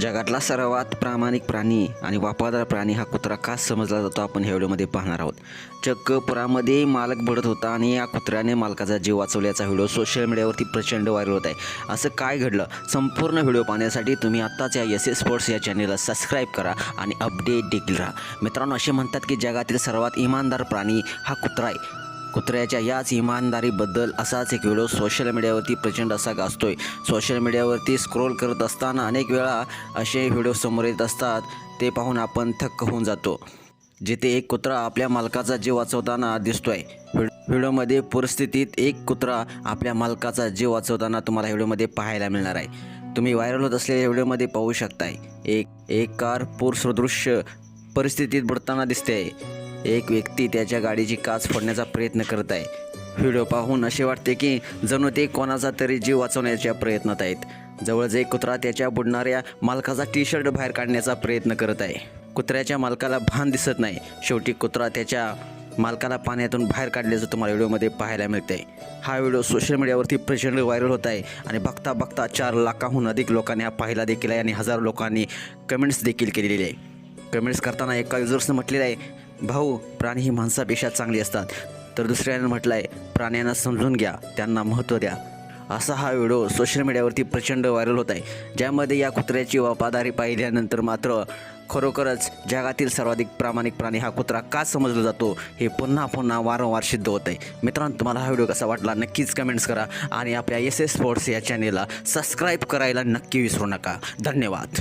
जगातला सर्वात प्रामाणिक प्राणी आणि वफादार प्राणी हा कुत्रा का समजला जातो. आपण ह्या व्हिडिओमध्ये पाहणार आहोत. चक्क पुरामध्ये मालक भडत होता आणि या कुत्र्याने मालकाचा जीव वाचवल्याचा व्हिडिओ सोशल मीडियावरती प्रचंड व्हायरल होत आहे. असं काय घडलं? संपूर्ण व्हिडिओ पाहण्यासाठी तुम्ही आत्ताच या एस एस स्पोर्ट्स या चॅनेलला सबस्क्राईब करा आणि अपडेट देखील राहा. मित्रांनो असे म्हणतात की जगातील सर्वात इमानदार प्राणी हा कुत्रा आहे. कुत्र्याच्या याच इमानदारीबद्दल असाच एक व्हिडिओ सोशल मीडियावरती प्रचंड असा गाजतोय. सोशल मीडियावरती स्क्रोल करत असताना अनेक वेळा असे व्हिडिओ समोर येत असतात. ते पाहून आपण थक्क होऊन जातो. जिथे एक कुत्रा आपल्या मालकाचा जीव वाचवताना दिसतोय. व्हिडिओमध्ये परिस्थितीत एक कुत्रा आपल्या मालकाचा जीव वाचवताना तुम्हाला व्हिडिओमध्ये पाहायला मिळणार आहे. तुम्ही व्हायरल होत असलेल्या व्हिडिओमध्ये पाहू शकताय. एक एक कार पूरसदृश्य परिस्थितीत बुडताना दिसते एक व्यक्ती त्याच्या गाडीची काच फोडण्याचा प्रयत्न करत आहे. व्हिडिओ पाहून असे वाटते की जणू ते कोणाचा तरी जीव वाचवण्याच्या प्रयत्नात आहेत. जवळच एक कुत्रा त्याच्या बुडणाऱ्या मालकाचा टी शर्ट बाहेर काढण्याचा प्रयत्न करत आहे. कुत्र्याच्या मालकाला भान दिसत नाही. शेवटी कुत्रा त्याच्या मालकाला पाण्यातून बाहेर काढल्याचं तुम्हाला व्हिडिओमध्ये पाहायला मिळते हा व्हिडिओ सोशल मीडियावरती प्रचंड व्हायरल होत आहे आणि बघता बघता चार लाखाहून अधिक लोकांनी हा पाहिला देखील आहे आणि हजारो लोकांनी कमेंट्स देखील केलेली आहे. कमेंट्स करताना एका युजर्सनं म्हटलेलं आहे भाऊ प्राणी ही माणसापेक्षा चांगली असतात. तर दुसऱ्यानं म्हटलं आहे प्राण्यांना समजून घ्या त्यांना महत्त्व द्या. असा हा व्हिडिओ सोशल मीडियावरती प्रचंड व्हायरल होत आहे. ज्यामध्ये या कुत्र्याची वफादारी पाहिल्यानंतर मात्र खरोखरच जगातील सर्वाधिक प्रामाणिक प्राणी हा कुत्रा का समजला जातो हे पुन्हा पुन्हा वारंवार सिद्ध होत आहे. मित्रांनो तुम्हाला हा व्हिडिओ कसा वाटला नक्कीच कमेंट्स करा आणि आपल्या एस एस स्पोर्ट्स या चॅनेलला सबस्क्राईब करायला नक्की विसरू नका. धन्यवाद.